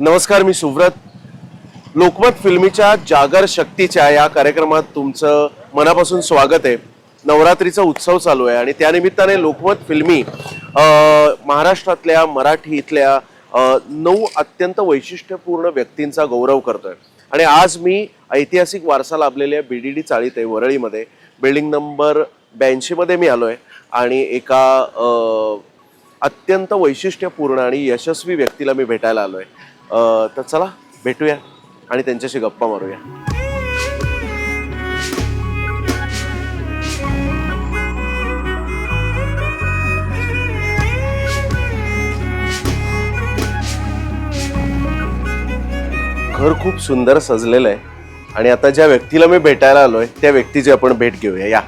नमस्कार मी सुव्रत. लोकमत फिल्मीच्या जागर शक्तीच्या या कार्यक्रमात तुमचं मनापासून स्वागत आहे. नवरात्रीचा उत्सव चालू आहे आणि त्यानिमित्ताने लोकमत फिल्मी महाराष्ट्रातल्या मराठी इथल्या नऊ अत्यंत वैशिष्ट्यपूर्ण व्यक्तींचा गौरव करतोय. आणि आज मी ऐतिहासिक वारसा लाभलेल्या बी डी डी चाळीत आहे वरळीमध्ये. बिल्डिंग नंबर ब्याऐंशीमध्ये मी आलो आहे आणि एका अत्यंत वैशिष्ट्यपूर्ण आणि यशस्वी व्यक्तीला मी भेटायला आलो आहे अ, तर चला भेटूया आणि त्यांच्याशी गप्पा मारूया. घर खूप सुंदर सजलेलं आहे आणि आता ज्या व्यक्तीला मी भेटायला आलोय त्या व्यक्तीची आपण भेट घेऊया. या.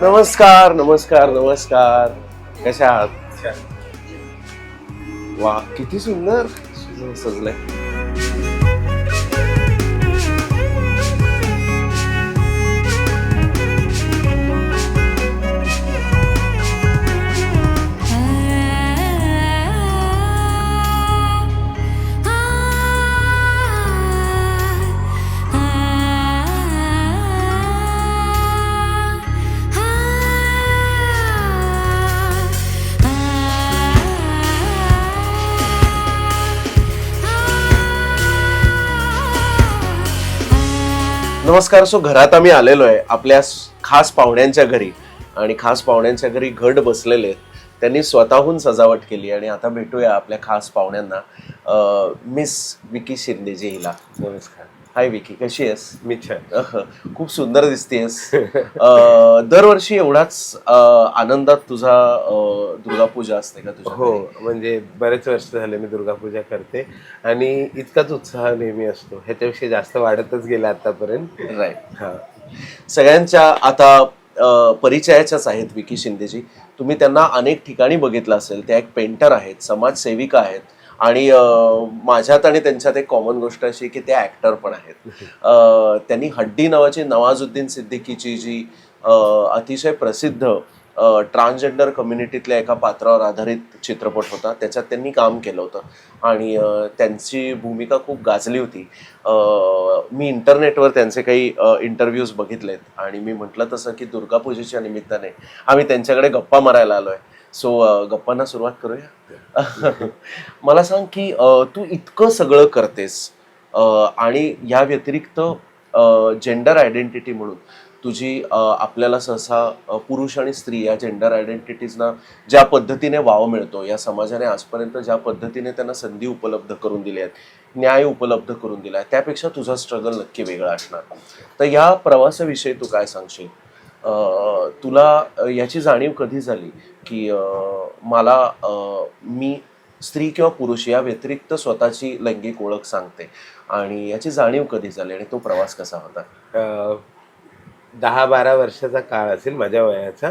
नमस्कार नमस्कार नमस्कार. कशा आहात? वा किती सुंदर. reasons as left. नमस्कार सो घरात आम्ही आलेलो आहे आपल्या खास पाहुण्यांच्या घरी. आणि खास पाहुण्यांच्या घरी घट बसलेले आहेत. त्यांनी स्वतःहून सजावट केली आणि आता भेटूया आपल्या खास पाहुण्यांना. अं, मिस विकी शिंदेजी हिला. नमस्कार. हाय विकी कशी आहेस? मी छान. खूप सुंदर दिसतेस. दरवर्षी एवढाच आनंदात तुझा अं, दुर्गापूजा असते का तुझ्या हो? म्हणजे बरेच वर्ष झाले मी दुर्गापूजा करते आणि इतकाच उत्साह नेहमी असतो. ह्याच्यापेक्षा जास्त वाढतच गेला आतापर्यंत. राईट हा. सगळ्यांच्या आता परिचयाच्याच आहेत विकी शिंदेजी. तुम्ही त्यांना अनेक ठिकाणी बघितलं असेल. त्या एक पेंटर आहेत समाजसेविका आहेत. आणि माझ्यात आणि त्यांच्यात एक कॉमन गोष्ट अशी की त्या ऍक्टर पण आहेत. त्यांनी हड्डी नावाची नवाजुद्दीन सिद्दीकीची जी अतिशय प्रसिद्ध ट्रान्सजेंडर कम्युनिटीतल्या एका पात्रावर आधारित चित्रपट होता त्याच्यात त्यांनी काम केलं होतं. आणि त्यांची भूमिका खूप गाजली होती. मी इंटरनेटवर त्यांचे काही इंटरव्ह्यूज बघितलेत. आणि मी म्हटलं तसं की दुर्गापूजेच्या निमित्ताने आम्ही त्यांच्याकडे गप्पा मारायला आलोय. सो गप्पांना सुरुवात करूया? मला सांग की तू इतकं सगळं करतेस आणि या व्यतिरिक्त जेंडर आयडेंटिटी म्हणून तुझी आपल्याला सहसा पुरुष आणि स्त्री या जेंडर आयडेंटिटीजना ज्या पद्धतीने वाव मिळतो या समाजाने आजपर्यंत ज्या पद्धतीने त्यांना संधी उपलब्ध करून दिल्या आहेत न्याय उपलब्ध करून दिला आहे त्यापेक्षा तुझा स्ट्रगल नक्की वेगळा असणार. तर या प्रवासाविषयी तू काय सांगशील? तुला याची जाणीव कधी झाली की मला मी स्त्री किंवा पुरुष या व्यतिरिक्त स्वतःची लैंगिक ओळख सांगते? आणि याची जाणीव कधी झाली आणि तो प्रवास कसा होता? दहा बारा वर्षाचा काळ असेल माझ्या वयाचा.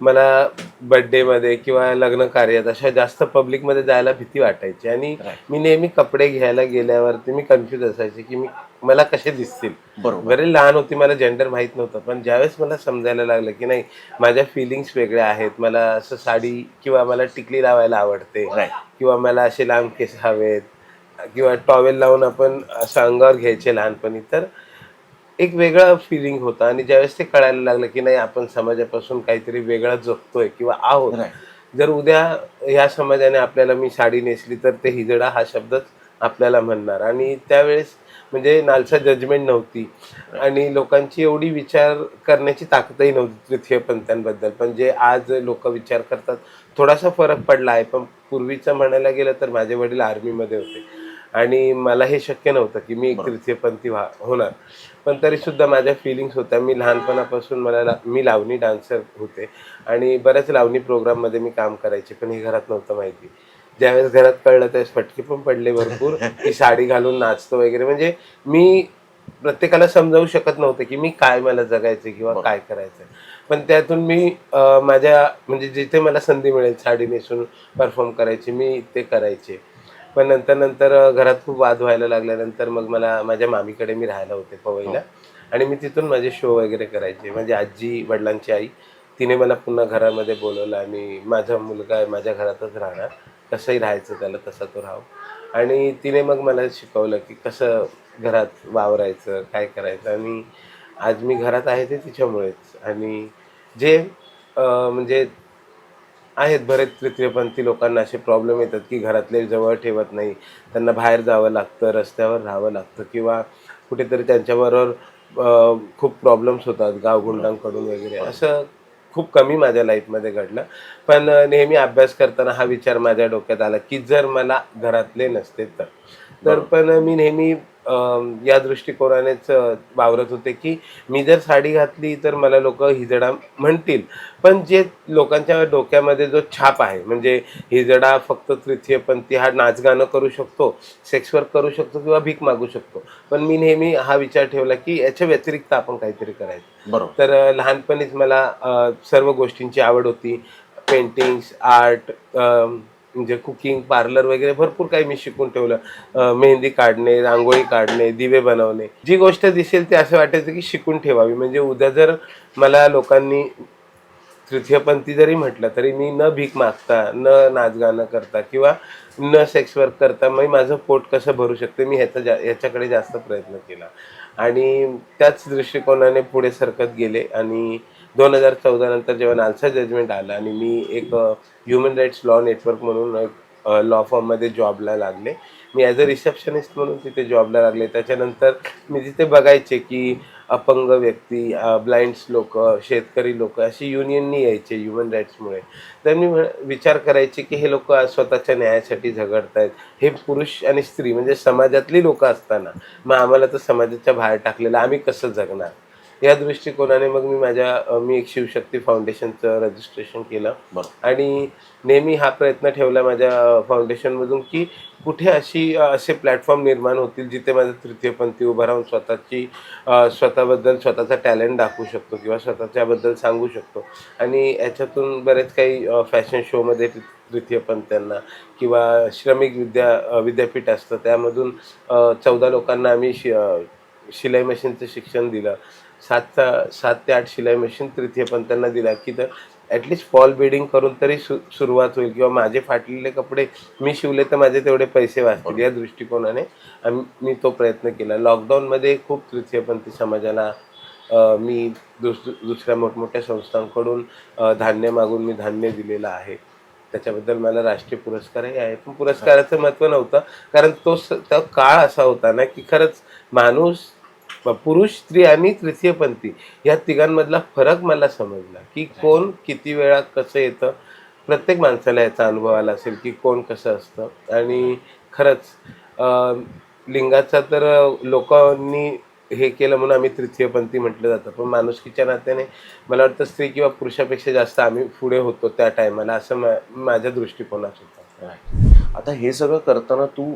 मला बर्थडेमध्ये किंवा लग्न कार्यात अशा जास्त पब्लिकमध्ये जायला भीती वाटायची. आणि. मी नेहमी कपडे घ्यायला गेल्यावरती मी कन्फ्यूज असायचे की मी मला कसे दिसतील? बरोबर. बरे लहान होती मला जेंडर माहीत नव्हतं. पण ज्यावेळेस मला समजायला लागलं की नाही माझ्या फिलिंग्स वेगळ्या आहेत मला असं साडी किंवा मला टिकली लावायला आवडते किंवा मला असे लांब केस हवेत किंवा टॉवेल लावून आपण असं अंगावर घ्यायचे लहानपणी तर एक वेगळा फिलिंग होता आणि ज्यावेळेस ते कळायला लागलं की नाही आपण समाजापासून काहीतरी वेगळा जगतोय किंवा आहोत. जर उद्या ह्या समाजाने आपल्याला मी साडी नेसली तर ते हिजडा हा शब्दच आपल्याला म्हणणार. आणि त्यावेळेस म्हणजे नालसा जजमेंट नव्हती. आणि लोकांची एवढी विचार करण्याची ताकदही नव्हती तृतीयपंथांबद्दल पण जे आज लोक विचार करतात थोडासा फरक पडला आहे. पण पूर्वीचं म्हणायला गेलं तर माझे वडील आर्मीमध्ये होते. आणि मला हे शक्य नव्हतं की मी एक. तृतीयपंथी व्हा होणार. पण तरी सुद्धा माझ्या फिलिंग्स होत्या. मी लहानपणापासून मला ला- मी लावणी डान्सर होते. आणि बऱ्याच लावणी प्रोग्राममध्ये मी काम करायचे पण हे घरात नव्हतं माहिती. ज्यावेळेस घरात कळलं त्यावेळेस फटके पण पडले भरपूर. की साडी घालून नाचतो वगैरे. म्हणजे मी प्रत्येकाला समजावू शकत नव्हते की मी काय मला जगायचं किंवा काय करायचं पण त्यातून मी माझ्या म्हणजे जिथे मला संधी मिळेल साडी नेसून परफॉर्म करायची मी ते करायचे. पण नंतर नंतर घरात खूप वाद व्हायला लागल्यानंतर मग मला माझ्या मामीकडे मी राहायला होते पवईला. आणि मी तिथून माझे शो वगैरे करायचे. म्हणजे आजी वडिलांची आई तिने मला पुन्हा घरामध्ये बोलवलं. आणि माझा मुलगा आहे माझ्या घरातच राहणार. कसंही राहायचं त्याला तसा तो राहावं आणि तिने मग मला शिकवलं की कसं घरात वावरायचं काय करायचं. आणि आज मी घरात आहे ते तिच्यामुळेच. आणि जे म्हणजे आहेत बरेच तृतीयपंथी लोकांना असे प्रॉब्लेम येतात की घरातले जवळ ठेवत नाही. त्यांना बाहेर जावं लागतं रस्त्यावर राहावं लागतं किंवा कुठेतरी त्यांच्याबरोबर खूप प्रॉब्लेम्स होतात गावगुंडांकडून वगैरे. असं खूप कमी माझ्या लाईफमध्ये घडलं. पण नेहमी अभ्यास करताना हा विचार माझ्या डोक्यात आला की जर मला घरातले नसते तर. तर पण मी नेहमी या दृष्टिकोनानेच वावरत होते की मी जर साडी घातली तर मला लोक हिजडा म्हणतील. पण जे लोकांच्या डोक्यामध्ये जो छाप आहे म्हणजे हिजडा फक्त तृतीयपंथी हा नाच गाणं करू शकतो सेक्स वर्क करू शकतो किंवा भीक मागू शकतो. पण मी नेहमी हा विचार ठेवला की याच्या व्यतिरिक्त आपण काहीतरी करायचं. बरोबर. तर लहानपणीच मला सर्व गोष्टींची आवड होती. पेंटिंग्स आर्ट म्हणजे कुकिंग पार्लर वगैरे भरपूर काही मी शिकून ठेवलं. मेहंदी काढणे रांगोळी काढणे दिवे बनवणे. जी गोष्ट दिसेल ते असं वाटायचं की शिकून ठेवावी. म्हणजे उद्या जर मला लोकांनी तृतीयपंथी जरी म्हटलं तरी मी न भीक मागता न नाचगाणं करता किंवा न सेक्स वर्क करता मग माझं पोट कसं भरू शकते मी ह्याचा जा ह्याच्याकडे जास्त प्रयत्न केला. आणि त्याच दृष्टिकोनाने पुढे सरकत गेले आणि दोन हजार चौदा नंतर जेव्हा नालसा जजमेंट आलं आणि मी एक ह्युमन राईट्स लॉ नेटवर्क म्हणून एक लॉ फॉर्ममध्ये जॉबला लागले. मी ॲज अ रिसेप्शनिस्ट म्हणून तिथे जॉबला लागले. त्याच्यानंतर मी तिथे बघायचे की अपंग व्यक्ती ब्लाइंड्स लोक शेतकरी लोक अशी युनियननी यायचे ह्युमन राईट्समुळे तर मी विचार करायचे की हे लोक स्वतःच्या न्यायासाठी झगडत आहेत हे पुरुष आणि स्त्री म्हणजे समाजातली लोक असताना. मग आम्हाला तर समाजाच्या बाहेर टाकलेलं आम्ही कसं जगणार? या दृष्टिकोनाने मग मी माझ्या मी एक शिवशक्ती फाउंडेशनचं रजिस्ट्रेशन केलं. आणि नेहमी हा प्रयत्न ठेवला माझ्या फाउंडेशनमधून की कुठे अशी असे प्लॅटफॉर्म निर्माण होतील जिथे माझं तृतीयपंथी उभं राहून स्वतःची स्वतःबद्दल स्वतःचा टॅलेंट दाखवू शकतो किंवा स्वतःच्याबद्दल सांगू शकतो. आणि याच्यातून बरेच काही फॅशन शोमध्ये तृतीयपंथ्यांना किंवा श्रमिक विद्या विद्यापीठ असतं त्यामधून चौदा लोकांना आम्ही शि शिलाई मशीनचं शिक्षण दिलं. सात सात ते आठ शिलाई मशीन तृतीयपंथींना दिला की तर ॲटलिस्ट फॉल बिडिंग करून तरी सु सुरुवात होईल. किंवा माझे फाटलेले कपडे मी शिवले तर माझे तेवढे पैसे वाचतील या दृष्टिकोनाने. आम्ही मी तो प्रयत्न केला. लॉकडाऊनमध्ये खूप तृतीयपंथी समाजाला मी दुस दुसऱ्या मोठमोठ्या संस्थांकडून धान्य मागून मी धान्य दिलेलं आहे. त्याच्याबद्दल मला राष्ट्रीय पुरस्कारही आहे. पण पुरस्काराचं महत्त्व नव्हतं. कारण तो स तो काळ असा होता ना की खरंच माणूस पुरुष स्त्री आणि तृतीयपंथी या तिघांमधला फरक मला समजला की कोण किती वेळा कसं येतं. प्रत्येक माणसाला याचा अनुभव आला असेल की कोण कसं असतं. आणि खरंच लिंगाचा तर लोकांनी हे केलं म्हणून आम्ही तृतीयपंथी म्हटलं जातं. पण माणुसकीच्या नात्याने मला वाटतं स्त्री किंवा पुरुषापेक्षा जास्त आम्ही पुढे होतो त्या टायमाला असं मा माझ्या दृष्टिकोनात होतं. आता हे सगळं करताना तू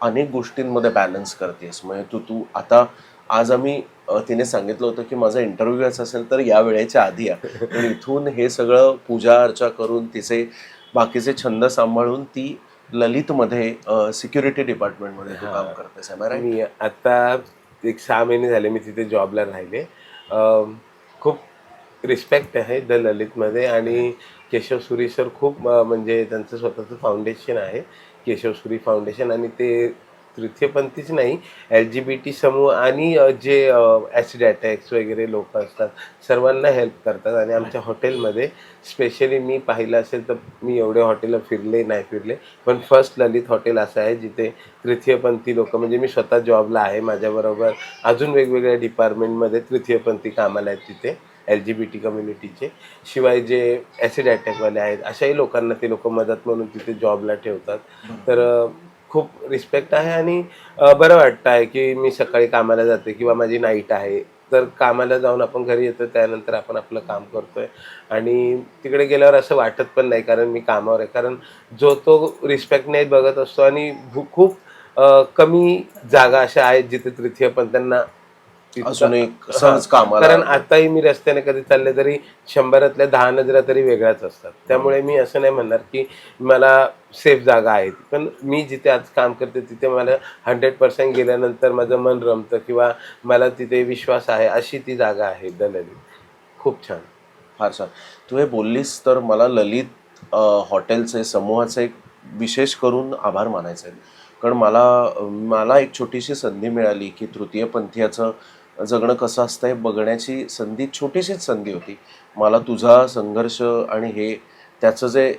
अनेक गोष्टींमध्ये बॅलन्स करतेस. म्हणजे तू तू आता आज आम्ही तिने सांगितलं होतं की माझा इंटरव्ह्यू घ्यायचा असेल तर या वेळेच्या आधी या. पण इथून हे सगळं पूजा अर्चा करून तिचे बाकीचे छंद सांभाळून ती ललितमध्ये सिक्युरिटी डिपार्टमेंटमध्ये तू काम करतेस. I right? मी आता एक सहा महिने झाले मी तिथे जॉबला राहिले. खूप रिस्पेक्ट आहे द ललितमध्ये आणि केशव सुरी सर खूप म्हणजे त्यांचं स्वतःचं फाउंडेशन आहे. केशव सुरी फाउंडेशन आणि ते तृतीयपंथीच नाही एल जी बी टी समूह आणि जे ॲसिड अटॅक्स वगैरे लोक असतात सर्वांना हेल्प करतात. आणि आमच्या हॉटेलमध्ये स्पेशली मी पाहिलं असेल तर मी एवढे हॉटेल फिरले नाही फिरले. पण फर्स्ट ललित हॉटेल असं आहे जिथे तृतीयपंथी लोक म्हणजे मी स्वतः जॉबला आहे माझ्याबरोबर. अजून वेगवेगळ्या डिपार्टमेंटमध्ये तृतीयपंथी कामाला आहेत तिथे एल जी बी टी कम्युनिटीचे शिवाय जे ॲसिड अटॅकवाले आहेत अशाही लोकांना ते लोक मदत म्हणून तिथे जॉबला ठेवतात. तर खूप रिस्पेक्ट आहे आणि बरं वाटतं आहे की मी सकाळी कामाला जाते किंवा माझी नाईट आहे. तर कामाला जाऊन आपण घरी येतो त्यानंतर आपण आपलं काम करतोय. आणि तिकडे गेल्यावर असं वाटत पण नाही कारण मी कामावर आहे. कारण जो तो रिस्पेक्टने बघत असतो आणि भू- खूप कमी जागा अशा आहेत जिथे तृतीय पण त्यांना अजून एक. सहज कामाला कारण आताही मी रस्त्याने कधी चालले तरी शंभरातल्या दहा नजरा तरी वेगळ्याच असतात. त्यामुळे मी असं नाही म्हणणार की मला सेफ जागा आहे पण मी जिथे आज काम करते तिथे मला हंड्रेड पर्सेंट गेल्यानंतर माझं मन रमतं किंवा मला तिथे विश्वास आहे अशी ती जागा आहे दलली खूप छान. फार छान. तू हे बोललीस तर मला ललित हॉटेलचे समूहाचे एक विशेष करून आभार मानायचे आहेत. कारण मला मला एक छोटीशी संधी मिळाली की तृतीयपंथीयाचं जगणं कसं असतं हे बघण्याची संधी छोटीशीच संधी होती. मला तुझा संघर्ष आणि हे त्याचं जे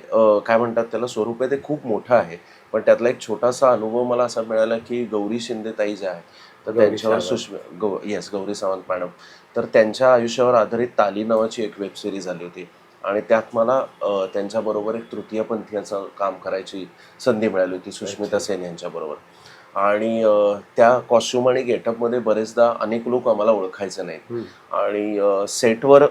काय म्हणतात त्याला स्वरूप आहे ते खूप मोठं आहे. पण त्यातला एक छोटासा अनुभव मला असा मिळाला की गौरी शिंदे ताई ज्या आहेत तर त्यांच्यावर. सुष्म गौ येस गौरी सावंत मॅडम. तर त्यांच्या आयुष्यावर आधारित ताली नावाची एक वेब सिरीज आली होती. आणि त्यात मला त्यांच्याबरोबर एक तृतीयपंथीयाचं काम करायची संधी मिळाली होती सुष्मिता सेन यांच्याबरोबर. आणि त्या कॉस्ट्युम आणि गेटअपमध्ये बरेचदा अनेक लोक आम्हाला ओळखायचे नाहीत. आणि सेटवर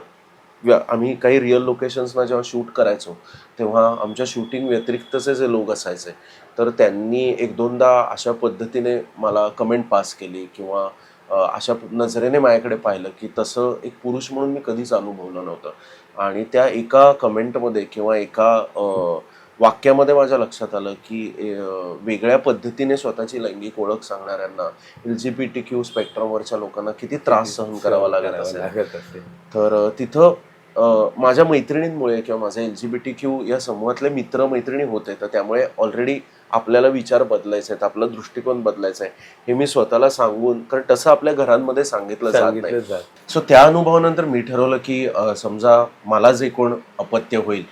आम्ही काही रिअल लोकेशन्सना जेव्हा शूट करायचो तेव्हा आमच्या शूटिंग व्यतिरिक्तचे जे लोक असायचे तर त्यांनी एक दोनदा अशा पद्धतीने मला कमेंट पास केली किंवा अशा नजरेने माझ्याकडे पाहिलं की तसं एक पुरुष म्हणून मी कधीच अनुभवलं नव्हतं आणि त्या एका कमेंटमध्ये किंवा एका वाक्यामध्ये माझ्या लक्षात आलं की वेगळ्या पद्धतीने स्वतःची लैंगिक ओळख सांगणाऱ्यांना L G P T Q स्पेक्ट्रमवरच्या लोकांना किती त्रास सहन करावा लागत असेल. तर तिथं माझ्या मैत्रिणींमुळे किंवा माझ्या L G B T Q या समूहातले मित्र मैत्रिणी होते तर त्यामुळे ऑलरेडी आपल्याला विचार बदलायचे आहेत आपला दृष्टिकोन बदलायचा आहे. हे मी स्वतःला सांगून कारण तसं आपल्या घरांमध्ये सांगितलं जात नाही. सो त्या अनुभवानंतर मी ठरवलं की समजा मला जे कोण अपत्य होईल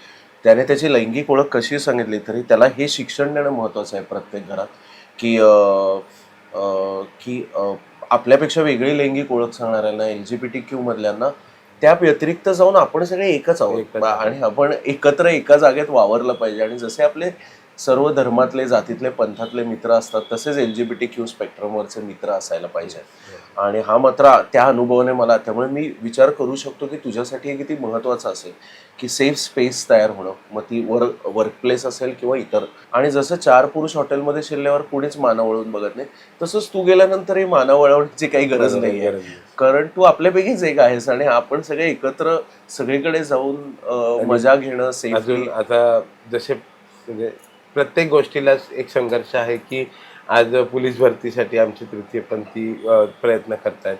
त्याने त्याची लैंगिक ओळख कशी सांगितली तरी त्याला हे शिक्षण देणं महत्त्वाचं आहे प्रत्येक घरात. की अ, अ, की आपल्यापेक्षा वेगळी लैंगिक ओळख सांगणाऱ्यांना L G P T Q मधल्यांना त्या व्यतिरिक्त जाऊन आपण सगळे एकच आहोत. आणि आपण एकत्र एका जागेत वावरलं पाहिजे. आणि जसे आपले सर्व धर्मातले जातीतले पंथातले मित्र असतात तसेच L G B T Q स्पेक्ट्रमवरचे मित्र असायला पाहिजे. आणि हा मात्र त्या अनुभवाने मला त्यामुळे मी विचार करू शकतो की तुझ्यासाठी हे किती महत्त्वाचं असेल की सेफ स्पेस तयार होणं. मग ती वर्क वर्कप्लेस असेल किंवा इतर. आणि जसं चार पुरुष हॉटेलमध्ये शिरल्यावर कुणीच मानव वळून बघत नाही तसंच तू गेल्यानंतर मानव वळवण्याची काही गरज नाही. आहे. कारण तू आपल्यापैकीच एक आहेस आणि आपण सगळे एकत्र सगळीकडे जाऊन मजा घेणं सेफ आता जसे म्हणजे प्रत्येक गोष्टीलाच एक संघर्ष आहे की आज पोलीस भरतीसाठी आमचे तृतीयपंथी प्रयत्न करतायत.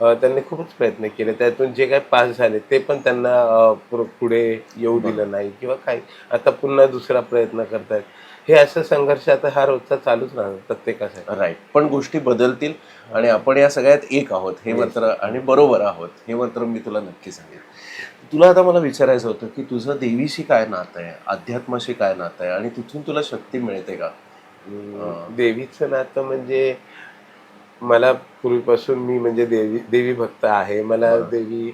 अ, त्यांनी खूपच प्रयत्न केले. त्यातून जे काही पास झाले ते पण त्यांना पुढे येऊ दिलं नाही किंवा काही. आता पुन्हा दुसरा प्रयत्न करतायत. हे असं संघर्ष आता हा रोजचा चालूच राहणार प्रत्येकासाठी. राईट पण गोष्टी बदलतील आणि आपण या सगळ्यात एक आहोत हे मात्र आणि बरोबर आहोत हे मात्र मी तुला नक्की सांगेन. तुला आता मला विचारायचं होतं की तुझं देवीशी काय नातं आहे अध्यात्माशी काय नातं आहे आणि तिथून तुला शक्ती मिळते का? देवीचं नातं म्हणजे मला पूर्वीपासून मी म्हणजे देवी देवी भक्त आहे. मला देवी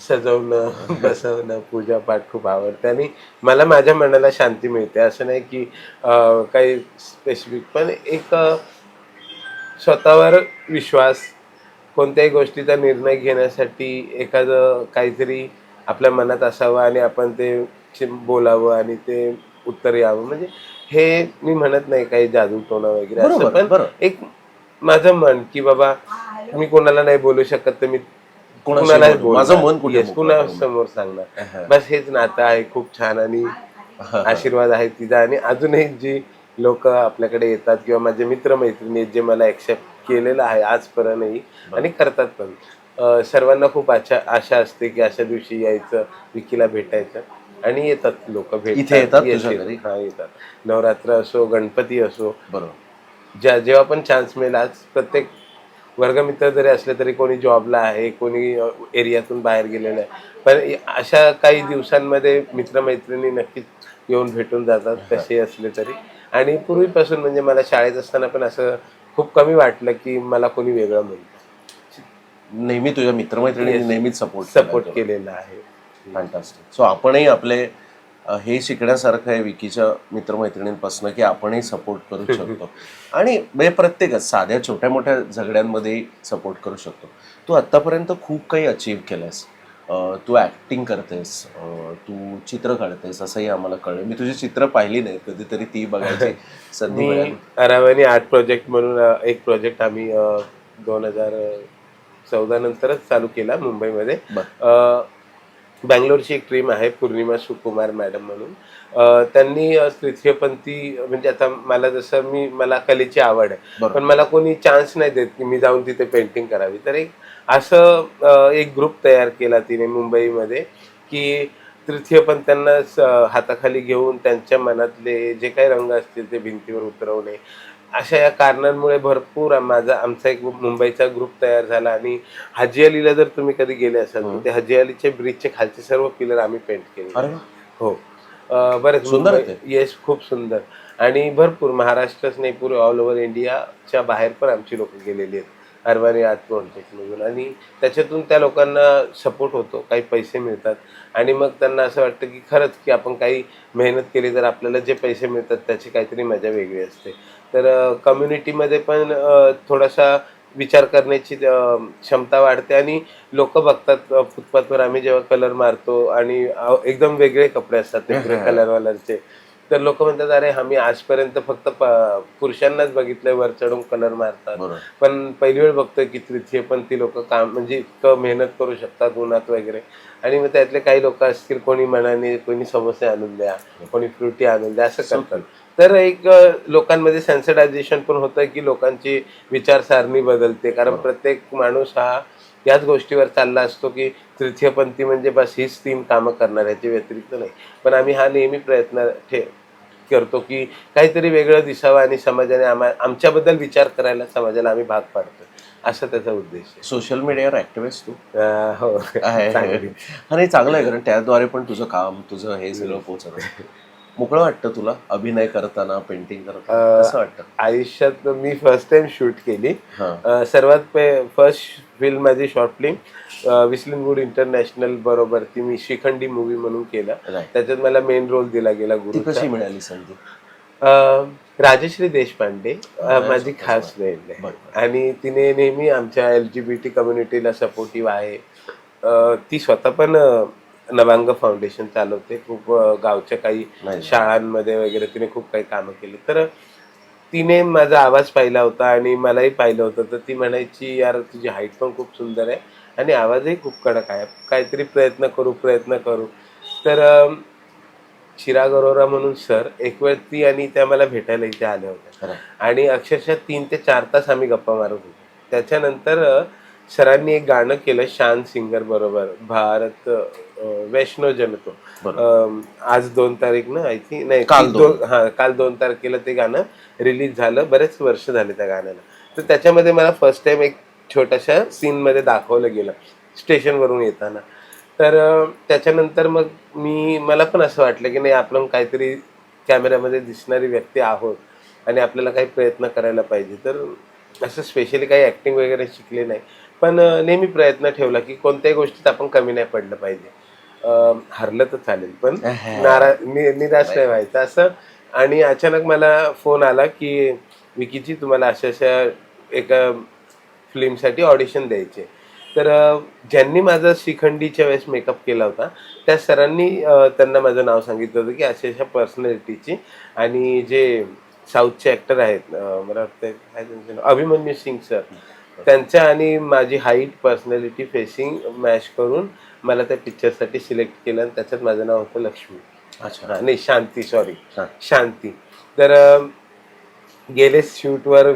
सजवणं बसवणं पूजापाठ खूप आवडते आणि मला माझ्या मनाला शांती मिळते. असं नाही की काही स्पेसिफिक पण एक स्वतःवर विश्वास कोणत्याही गोष्टीचा निर्णय घेण्यासाठी एखादं काहीतरी आपल्या मनात असावं आणि आपण ते बोलावं आणि ते उत्तर यावं. म्हणजे हे मी म्हणत नाही काही जादू टोना वगैरे असं बरोबर पण बरोबर एक माझं मन की बाबा मी कोणाला नाही बोलू शकत तर मी कोणाशी कुणालाच बोलू? माझं मन कुठे Yes, मोकळं कुणा करू? समोर सांगणार अहं. बस हेच नातं आहे खूप छान आणि आशीर्वाद आहे तिचा आणि अजूनही जी लोक आपल्याकडे येतात किंवा माझे मित्र मैत्रिणी जे मला एक्सेप्ट केलेलं आहे आजपर्यंतही आणि करतात पण अं, सर्वांना खूप आशा आशा असते की अशा दिवशी यायचं विकीला भेटायचं आणि येतात लोक भेट इथे येतात? हा येतात. नवरात्र असो गणपती असो. बरोबर. ज्या जेव्हा पण चान्स मिळेल आज प्रत्येक वर्गमित्र जरी असले तरी कोणी जॉबला आहे कोणी एरियातून बाहेर गेलेलं आहे. पण इ- अशा काही दिवसांमध्ये मित्रमैत्रिणी नक्कीच येऊन भेटून जातात कसे असले तरी. आणि पूर्वीपासून म्हणजे मला शाळेत असताना पण असं खूप कमी वाटलं की मला कोणी वेगळं म्हणतं. नेहमी तुझ्या मित्रमैत्रिणींनी Yes. नेहमीच सपोर्ट सपोर्ट केलेला आहे. फॅन्टास्टिक सो आपणही आपले हे शिकण्यासारखं आहे विकीच्या मित्रमैत्रिणींपासून की आपणही सपोर्ट करू शकतो. आणि म्हणजे प्रत्येकच साध्या छोट्या मोठ्या झगड्यांमध्ये सपोर्ट करू शकतो. तू आत्तापर्यंत खूप काही अचीव्ह केलंस तू ॲक्टिंग करतेस तू चित्र काढतेस असंही आम्हाला कळलं. मी तुझी चित्र पाहिली नाही कधीतरी ती बघायची संधी अरावणी आर्ट प्रोजेक्ट म्हणून एक प्रोजेक्ट आम्ही दोन हजार चौदा नंतरच चालू केला मुंबईमध्ये. बँगलोरची एक टीम आहे पौर्णिमा सुकुमार मॅडम म्हणून त्यांनी तृतीयपंथी म्हणजे आता मला जसं मी मला कलेची आवड आहे. पण मला कोणी चान्स नाही देत की मी जाऊन तिथे पेंटिंग करावी तर एक असं एक ग्रुप तयार केला तिने मुंबईमध्ये की तृतीयपंथ्यांना स- हाताखाली घेऊन त्यांच्या मनातले जे काही रंग असतील ते भिंतीवर उतरवणे अशा या कारणांमुळे भरपूर माझा आमचा एक मुंबईचा ग्रुप तयार झाला आणि हाजी अलीला जर तुम्ही कधी गेले असाल तर ते हाजी अलीचे ब्रिजचे खालचे सर्व पिलर आम्ही पेंट केले. हो. बरेच सुंदर येस खूप सुंदर. आणि भरपूर महाराष्ट्रच नाही पूर्ण ऑल ओव्हर इंडियाच्या बाहेर पण आमची लोक गेलेली आहेत. अरबानी आर्ट प्रोजेक्टमधून आणि त्याच्यातून त्या लोकांना सपोर्ट होतो काही पैसे मिळतात. आणि मग त्यांना असं वाटतं की खरंच की आपण काही मेहनत केली तर आपल्याला जे पैसे मिळतात त्याची काहीतरी मजा वेगळी असते. तर कम्युनिटीमध्ये पण थोडासा विचार करण्याची क्षमता वाढते आणि लोक बघतात फुटपाथवर आम्ही जेव्हा कलर मारतो आणि एकदम वेगळे कपडे असतात ते कलर वालरचे तर लोक म्हणतात अरे आम्ही आजपर्यंत फक्त पुरुषांनाच बघितलंय वर चढून कलर मारतात. पण पहिली वेळ बघतोय की तृतीय पण ती लोक काम म्हणजे इतकं मेहनत करू शकतात उन्हात वगैरे. आणि मग त्यातले काही लोक असतील कोणी मनाने कोणी समोसे आणून द्या कोणी फ्रुटी आणून द्या असं करतात. तर एक लोकांमध्ये सेन्सिटायझेशन पण होतं की लोकांची विचारसारणी बदलते. कारण प्रत्येक माणूस हा याच गोष्टीवर चालला असतो की तृतीयपंथी म्हणजे बस हीच तीन कामं करणार याच्या व्यतिरिक्त नाही. पण आम्ही हा नेहमी प्रयत्न ठे करतो की काहीतरी वेगळं दिसावं आणि समाजाने आम्हा आमच्याबद्दल विचार करायला समाजाला आम्ही भाग पाडतो असा त्याचा उद्देश आहे. सोशल मीडियावर ऍक्टिव्हिस्ट तू? हो. आहे. चांगली. आहे कारण त्याद्वारे पण तुझं काम तुझं हे सगळं पोहोचत मोकळं वाटतं तुला अभिनय करताना पेंटिंग करताना? वाटतं? आयुष्यात मी फर्स्ट टाइम शूट केली. सर्वात फर्स्ट फिल्म माझी short film Whistling Woods International बरोबर ती मी शिखंडी मूवी म्हणून केलं. त्याच्यात मला मेन रोल दिला गेला गुरु कशी मिळाली संधी? राजश्री देशपांडे माझी खास फ्रेंड आहे. आणि तिने नेहमी आमच्या एल जी बी टी कम्युनिटीला सपोर्टिव्ह आहे. ती स्वतः पण नवांग फाउंडेशन चालवते खूप अं, गावच्या काही नाही. शाळांमध्ये वगैरे तिने खूप काही कामं केली. तर तिने माझा आवाज पाहिला होता आणि मलाही पाहिलं होतं. तर ती म्हणायची यार तुझी हाईट पण खूप सुंदर आहे आणि आवाजही खूप कडक आहे. काहीतरी प्रयत्न करू प्रयत्न करू. तर अं, चिराग अरोरा म्हणून सर एक वेळ ती आणि त्या मला भेटायला इथे आल्या होत्या. खरं. आणि अक्षरशः तीन ते चार तास आम्ही गप्पा मारत होतो. त्याच्यानंतर अ, सरांनी एक गाणं केलं शान सिंगर बरोबर भारत वैष्णव जनतो अम, आज दोन तारीख ना आय थिंक नाही काल दोन. हा काल दोन तारखेला ते गाणं रिलीज झालं बरेच वर्ष झाले त्या गाण्याला. तर त्याच्यामध्ये मला फर्स्ट टाइम एक छोट्याशा सीन मध्ये दाखवलं गेलं स्टेशनवरून येताना. तर त्याच्यानंतर मग मी मला पण असं वाटलं की नाही आपण काहीतरी कॅमेऱ्यामध्ये दिसणारी व्यक्ती आहोत आणि आपल्याला काही प्रयत्न करायला पाहिजे. तर असं स्पेशली काही ॲक्टिंग वगैरे शिकले नाही. पण नेहमी प्रयत्न ठेवला की कोणत्याही गोष्टीत आपण कमी नाही पडलं पाहिजे. हरलं तर चालेल. पण नारा नि- निराश नाही व्हायचं. असं आणि अचानक मला फोन आला की विकीची तुम्हाला अशा अशा एका फिल्मसाठी ऑडिशन द्यायचे. तर ज्यांनी माझा श्रीखंडीच्या वेळेस मेकअप केला होता त्या सरांनी त्यांना माझं नाव सांगितलं होतं की अशा अशा पर्सनॅलिटीची आणि जे साऊथचे ॲक्टर आहेत मला वाटतं काय त्यांचं नाव? अभिमन्यू सिंग सर. त्यांच्या आणि माझी हाईट पर्सनॅलिटी फेसिंग मॅच करून मला त्या पिक्चरसाठी सिलेक्ट केलं आणि त्याच्यात माझं नाव होतं लक्ष्मी. अच्छा. नाही शांती सॉरी हा. शांती. तर गेले शूटवर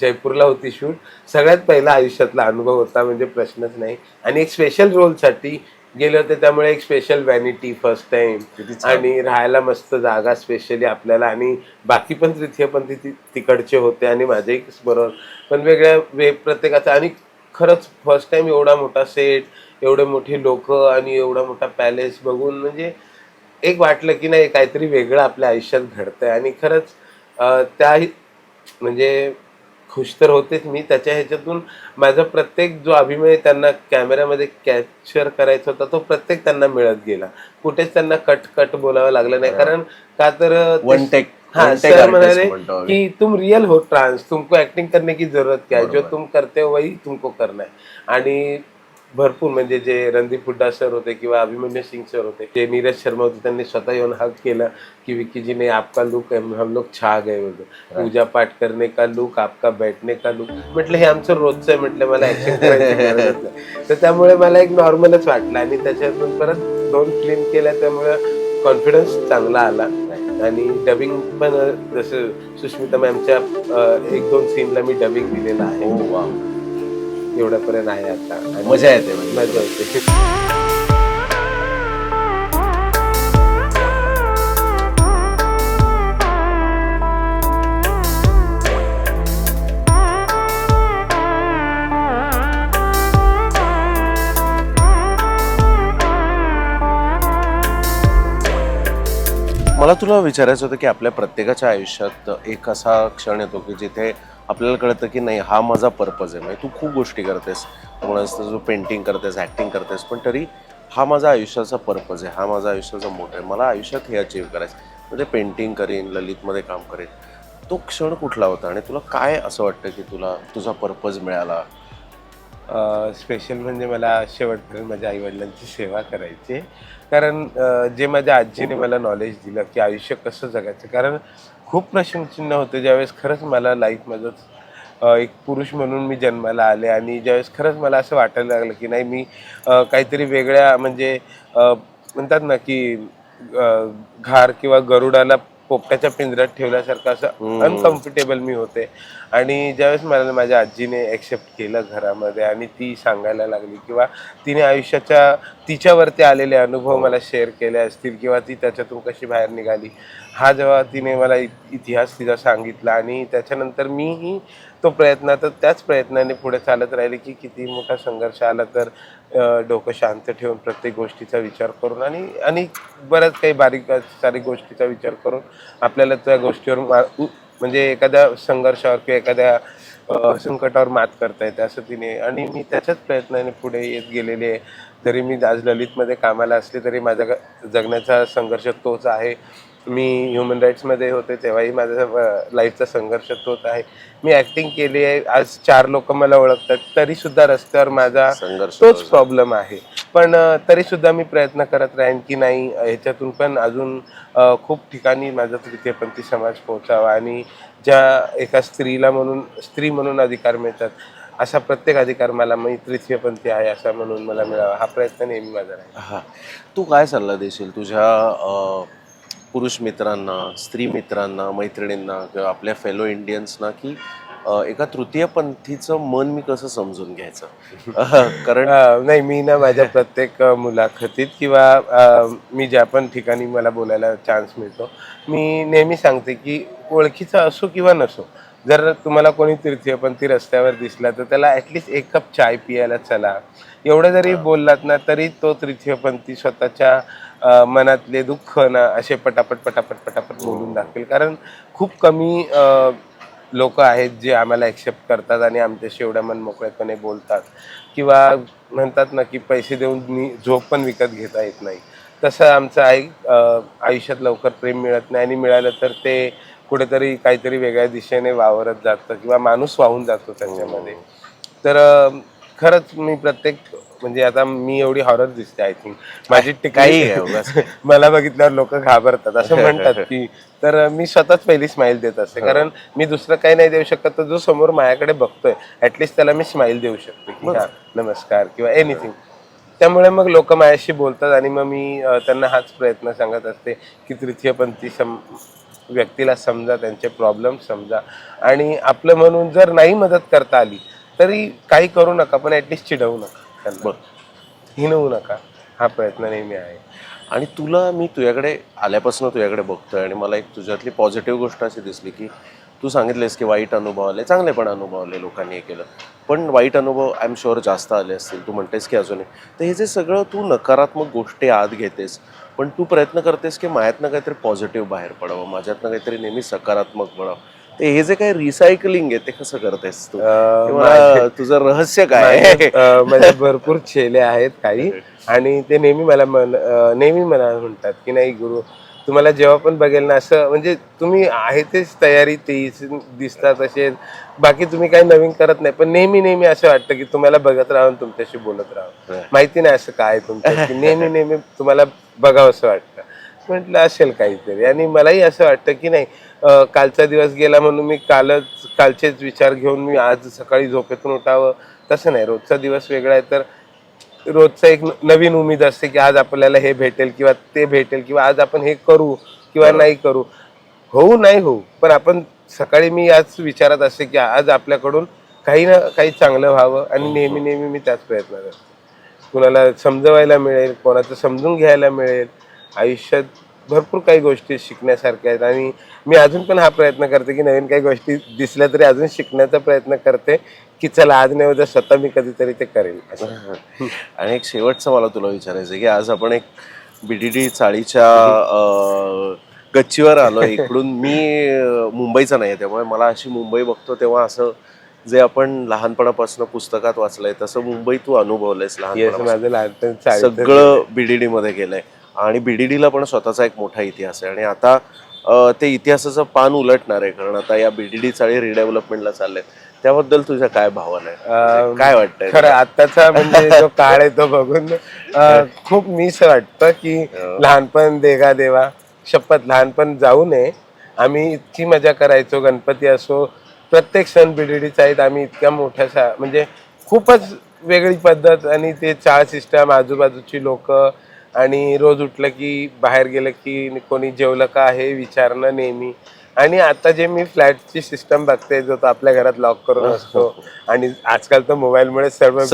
जयपूरला होती शूट सगळ्यात पहिला आयुष्यातला अनुभव होता म्हणजे प्रश्नच नाही. आणि एक स्पेशल रोलसाठी गेले होते त्यामुळे एक स्पेशल व्हॅनिटी फर्स्ट टाइम. आणि राहायला मस्त जागा स्पेशली आपल्याला. आणि बाकी पण तृतीय पण ति- तिकडचे होते आणि माझेही बरोबर. पण वेगळ्या वे प्रत्येकाचा. आणि खरंच फर्स्ट टाइम एवढा मोठा सेट एवढे मोठी लोक आणि एवढा मोठा पॅलेस बघून म्हणजे एक वाटलं की नाही काहीतरी वेगळं आपल्या आयुष्यात घडतंय. आणि खरंच त्या म्हणजे खुश तर होतेच मी. त्याच्या ह्याच्यातून माझा प्रत्येक जो अभिनय त्यांना कॅमेऱ्यामध्ये कॅप्चर करायचा होता तो प्रत्येक त्यांना मिळत गेला. कुठेच त्यांना कट कट बोलावं लागलं नाही. कारण का तर वन टेक हाँ सर म्हणाले. कि तुम रियल हो ट्रांस तुमको एक्टिंग करने की जरूरत क्या है? जो. तुम करते हो वही तुमको करना है. आणि भरपूर म्हणजे जे रणदीप हुड्डा सर होते किंवा अभिमन्यू सिंग सर होते जे नीरज शर्मा होते त्यांनी स्वतः येऊन हक केलं की विकी जी ने आपका लुक हम लोग छा गए वगैरे पूजा पाठ करने का लुक आपका बैठने का लुक म्हटलं हे आमचं रोजचं आहे म्हटलं मला ऍक्शन करायची. तर त्यामुळे मला एक नॉर्मलच वाटलं आणि त्याच्यातून परत दोन फिल्म केल्या त्यामुळे कॉन्फिडन्स चांगला आला. आणि डबिंग पण जसं सुष्मिता मॅमच्या एक दोन सीनला मी डबिंग दिलेलं आहे. वा एवढ्यापर्यंत आहे आता. मजा येते म्हणजे मजा येते. मला तुला विचारायचं होतं की आपल्या प्रत्येकाच्या आयुष्यात एक असा क्षण येतो की जिथे आपल्याला कळतं की नाही हा माझा पर्पज आहे. म्हणजे तू खूप गोष्टी करतेस. म्हणून तू पेंटिंग करतेस ॲक्टिंग करतेस पण तरी हा माझा आयुष्याचा पर्पज आहे. हा माझा आयुष्याचा मोठ आहे. मला आयुष्यात हे अचीव करायचं म्हणजे पेंटिंग करीन ललितमध्ये काम करेन. तो क्षण कुठला होता आणि तुला काय असं वाटतं की तुला तुझा पर्पज मिळाला? स्पेशल म्हणजे मला शेवटपर्यंत माझ्या आईवडिलांची सेवा करायची. कारण जे माझ्या आजीने मला नॉलेज दिलं की आयुष्य कसं जगायचं. कारण खूप प्रश्नचिन्ह होते ज्यावेळेस खरंच मला लाईफमध्येच अ, एक पुरुष म्हणून मी जन्माला आले आणि ज्यावेळेस खरंच मला असं वाटायला लागलं की नाही मी काहीतरी वेगळ्या म्हणजे म्हणतात ना की घार किंवा गरुडाला पोपटाच्या पिंजऱ्यात ठेवल्यासारखं असं. अनकम्फर्टेबल मी होते. आणि ज्यावेळेस मला माझ्या आजीने ॲक्सेप्ट केलं घरामध्ये आणि ती सांगायला लागली किंवा तिने आयुष्याच्या तिच्यावरती आलेले अनुभव मला शेअर केले असतील किंवा ती त्याच्यातून कशी बाहेर निघाली. हा जेव्हा तिने मला इतिहास तिचा सांगितला आणि त्याच्यानंतर मीही तो प्रयत्न तर त्याच प्रयत्नाने पुढे चालत राहिले की किती मोठा संघर्ष आला तर डोकं शांत ठेवून प्रत्येक गोष्टीचा विचार करून आणि आणि बऱ्याच काही बारीक सारीक गोष्टीचा विचार करून आपल्याला त्या गोष्टीवर मा- म्हणजे एखाद्या संघर्षावर किंवा एखाद्या संकटावर मात करता येते असं तिने आणि मी त्याच्याच प्रयत्नाने पुढे येत गेलेले आहे. जरी मी आज ललितमध्ये कामाला असले तरी माझा जगण्याचा संघर्ष तोच आहे. मी ह्युमन राईट्समध्ये होते तेव्हाही माझा लाईफचा संघर्ष तोच आहे. मी ॲक्टिंग केली आहे आज चार लोक मला ओळखतात तरीसुद्धा रस्त्यावर माझा संघर्ष तोच. प्रॉब्लेम आहे. पण अ, तरीसुद्धा मी प्रयत्न करत राहीन की नाही ह्याच्यातून पण अजून खूप ठिकाणी माझा तृतीयपंथी समाज पोहोचावा आणि ज्या एका स्त्रीला म्हणून स्त्री म्हणून अधिकार मिळतात असा प्रत्येक अधिकार मला मी तृतीयपंथी आहे असा म्हणून मला मिळावा. हा प्रयत्न नेहमी माझा राहील. हा. तू काय सल्ला देशील? तुझ्या पुरुष मित्रांना स्त्री मित्रांना मैत्रिणींना किंवा आपल्या फेलो इंडियन्सना की एका तृतीयपंथीचं मन मी कसं समजून घ्यायचं? कारण नाही मी ना माझ्या प्रत्येक मुलाखतीत किंवा मी ज्या पण ठिकाणी मला बोलायला चान्स मिळतो मी नेहमी सांगते की ओळखीचा असो किंवा नसो जर तुम्हाला कोणी तृतीयपंथी रस्त्यावर दिसला तर त्याला ॲटलिस्ट एक कप चाय पियाला चला. एवढं जरी बोललात ना तरी तो तृतीयपंथी स्वतःच्या मनातले दुःख ना असे पटापट पटापट पटापट बोलून दाखवेल. कारण खूप कमी लोक आहेत जे आम्हाला ॲक्सेप्ट करतात आणि आमच्याशी एवढ्या मनमोकळेपणे बोलतात. किंवा म्हणतात ना की पैसे देऊन मी झोप पण विकत घेता येत नाही. तसं आमचं आई आयुष्यात लवकर प्रेम मिळत नाही आणि मिळालं तर ते कुठेतरी काहीतरी वेगळ्या दिशेने वावरत जातं किंवा माणूस वाहून जातो त्याच्यामध्ये. तर अ, खरंच मी प्रत्येक म्हणजे आता मी एवढी हॉरर दिसते आय थिंक माझी काही टिकाई आहे उगाच. मला बघितल्यावर लोक घाबरतात असं म्हणतात की तर मी स्वतःच पहिली स्माईल देत असते. कारण मी दुसरं काही नाही देऊ शकत तर जो समोर माझ्याकडे बघतोय ऍटलिस्ट त्याला मी स्माईल देऊ शकतो की हा नमस्कार किंवा एनिथिंग त्यामुळे मग लोक माझ्याशी बोलतात आणि मग मी अ, त्यांना हाच प्रयत्न सांगत असते की तृतीयपंथी सम व्यक्तीला समजा त्यांचे प्रॉब्लेम समजा. आणि आपलं म्हणून जर नाही मदत करता आली तरी काही करू नका पण ऍटलिस्ट चिडवू नका त्यांना. हिनवू नका. हा प्रयत्न नेहमी आहे. आणि तुला मी तुझ्याकडे आल्यापासून तुझ्याकडे बघतोय आणि मला एक तुझ्यातली पॉझिटिव्ह गोष्ट अशी दिसली की तू सांगितलेस की वाईट अनुभव आले चांगले पण अनुभव आले लोकांनी हे केलं. पण वाईट अनुभव आय एम शुअर जास्त आले असतील. तू म्हणतेस की अजूनही. तर हे जे सगळं तू नकारात्मक गोष्टी आत घेतेस पण तू प्रयत्न करतेस की माझ्यातनं काहीतरी पॉझिटिव्ह बाहेर पडावं माझ्यातनं काहीतरी नेहमी सकारात्मक बनावं. ते हे जे काही रिसायकलिंग आहे ते कसं करतेस तू? तुझं रहस्य काय आहे? माझे अं, माझे भरपूर चेले आहेत काही. आणि ते नेहमी मला नेहमी मला म्हणतात की नाही गुरु तुम्हाला जेव्हा पण बघेल ना असं म्हणजे तुम्ही आहे तेच तयारी तेच दिसतात असे. बाकी तुम्ही काही नवीन करत नाही पण नेहमी नेहमी असं वाटतं की तुम्हाला बघत आणि तुमच्याशी बोलत राहावं माहिती नाही असं काय तुमचं नेहमी नेहमी तुम्हाला बघावं असं वाटतं. म्हटलं असेल काहीतरी. आणि मलाही असं वाटतं की नाही कालचा दिवस गेला म्हणून मी कालच कालचेच विचार घेऊन मी आज सकाळी झोपेतून उठावं. तसं नाही रोजचा दिवस वेगळा आहे. तर रोजचा एक नवीन उमेद असते की आज आपल्याला हे भेटेल किंवा ते भेटेल किंवा आज आपण हे करू किंवा नाही करू. होऊ नाही होऊ पण आपण सकाळी मी याच विचारात असते की आज आपल्याकडून काही ना काही चांगलं व्हावं आणि नेहमी नेहमी मी त्याच प्रयत्नात असते. कुणाला समजवायला मिळेल कोणाचं समजून घ्यायला मिळेल. आयुष्यात भरपूर काही गोष्टी शिकण्यासारख्या आहेत. आणि मी अजून पण हा प्रयत्न करते की नवीन काही गोष्टी दिसल्या तरी अजून शिकण्याचा प्रयत्न करते की चला आज नाही उद्या स्वतः मी कधीतरी ते करेन असं. आणि एक शेवटचं मला तुला विचारायचं की आज आपण एक बीडीडी चाळीच्या गच्चीवर आलो इकडून मी मुंबईचा नाही आहे त्यामुळे मला अशी मुंबई बघतो तेव्हा असं जे आपण लहानपणापासून पुस्तकात वाचलंय तसं मुंबई तू अनुभवलंयस चाळीत सगळं बीडीडी मध्ये गेलंय. आणि बीडीडीला पण स्वतःचा एक मोठा इतिहास आहे. आणि आता ते इतिहासाचं पान उलटणार आहे कारण आता या बीडीडी चाळी रिडेव्हलपमेंटला चाललंय त्याबद्दल तुझ्या काय भावना आहे म्हणजे काय वाटतंय खरं आताचा म्हणजे जो काळ आहे तो बघून खूप मिस वाटतं की लहानपण देगा देवा शपथ लहानपण जाऊ नये. आम्ही इतकी मजा करायचो गणपती असो प्रत्येक सण बिडिडीचा आहेत आम्ही इतक्या मोठ्या म्हणजे खूपच वेगळी पद्धत आणि ते चाळ सिस्टम आजूबाजूची लोक आणि रोज उठलं की बाहेर गेलं की कोणी जेवलं का हे विचारणं नेहमी. आणि आता जे मी फ्लॅटची सिस्टम बघते जो तो आपल्या घरात लॉक करून असतो आणि आजकाल तर मोबाईलमुळे सर्व आहेत.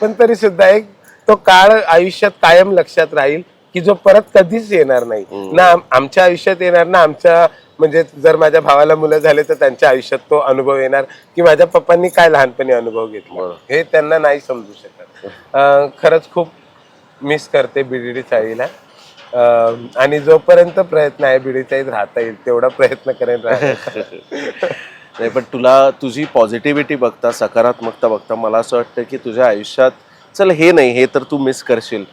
पण तरी सुद्धा एक तो काळ आयुष्यात कायम लक्षात राहील की जो परत कधीच येणार नाही. ना आम- आमच्या आयुष्यात येणार ना आमच्या म्हणजे जर माझ्या भावाला मुलं झाले तर त्यांच्या आयुष्यात तो अनुभव येणार की माझ्या पप्पांनी काय लहानपणी अनुभव घेतला. हे त्यांना नाही समजू शकत. खरंच खूप मिस करते बीडीडी चाळीला आणि जोपर्यंत प्रयत्न आहे बीडी चाळीत राहता येईल तेवढा प्रयत्न करेन. नाही पण तुला तुझी पॉझिटिव्हिटी बघता सकारात्मकता बघता मला असं वाटतं की तुझ्या आयुष्यात चल हे नाही हे तर तू मिस करशील.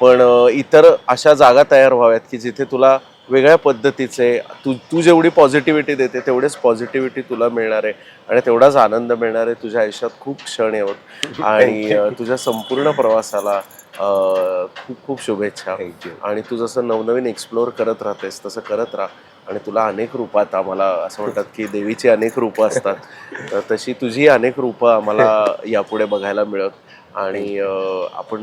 पण इतर अशा जागा तयार व्हाव्यात की जिथे तुला वेगळ्या पद्धतीचे तू तू जेवढी पॉझिटिव्हिटी देते तेवढेच पॉझिटिव्हिटी तुला मिळणार आहे आणि तेवढाच आनंद मिळणार आहे तुझ्या आयुष्यात खूप क्षण येऊत आणि तुझ्या संपूर्ण प्रवासाला खूप खूप शुभेच्छा. आणि तू जसं नवनवीन एक्सप्लोअर करत राहतेस तसं करत राहा. आणि तुला अनेक रूपात आम्हाला असं म्हणतात की देवीची अनेक रूपं असतात. तर तशी तुझी अनेक रूपं आम्हाला यापुढे बघायला मिळत. आणि आपण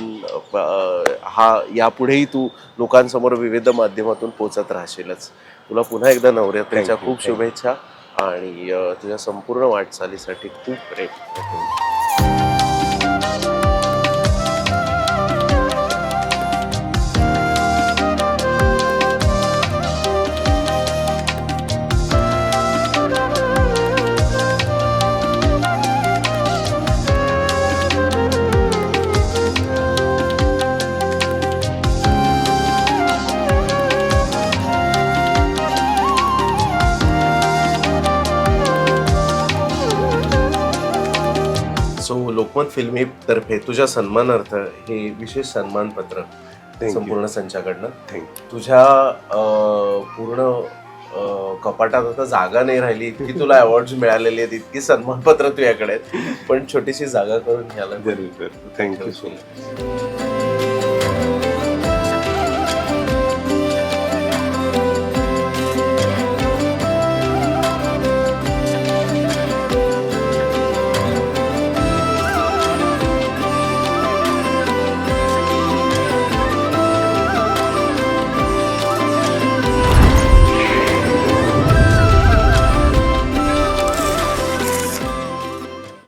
हा यापुढेही तू लोकांसमोर विविध माध्यमातून पोचत राहशीलच. तुला पुन्हा एकदा नवरात्रीच्या खूप. शुभेच्छा. आणि तुझ्या संपूर्ण वाटचालीसाठी खूप प्रेम. लोकमत फिल्मी तर्फे तुझ्या सन्मानार्थ हे विशेष सन्मानपत्र. संपूर्ण संचाकडनं. Thank तुझ्या पूर्ण कपाटात आता जागा नाही राहिली इतकी तुला अवॉर्ड मिळालेली आहेत इतकी सन्मानपत्र तुझ्याकडे आहेत. पण छोटीशी जागा करून घ्यायला थँक्यू सो मच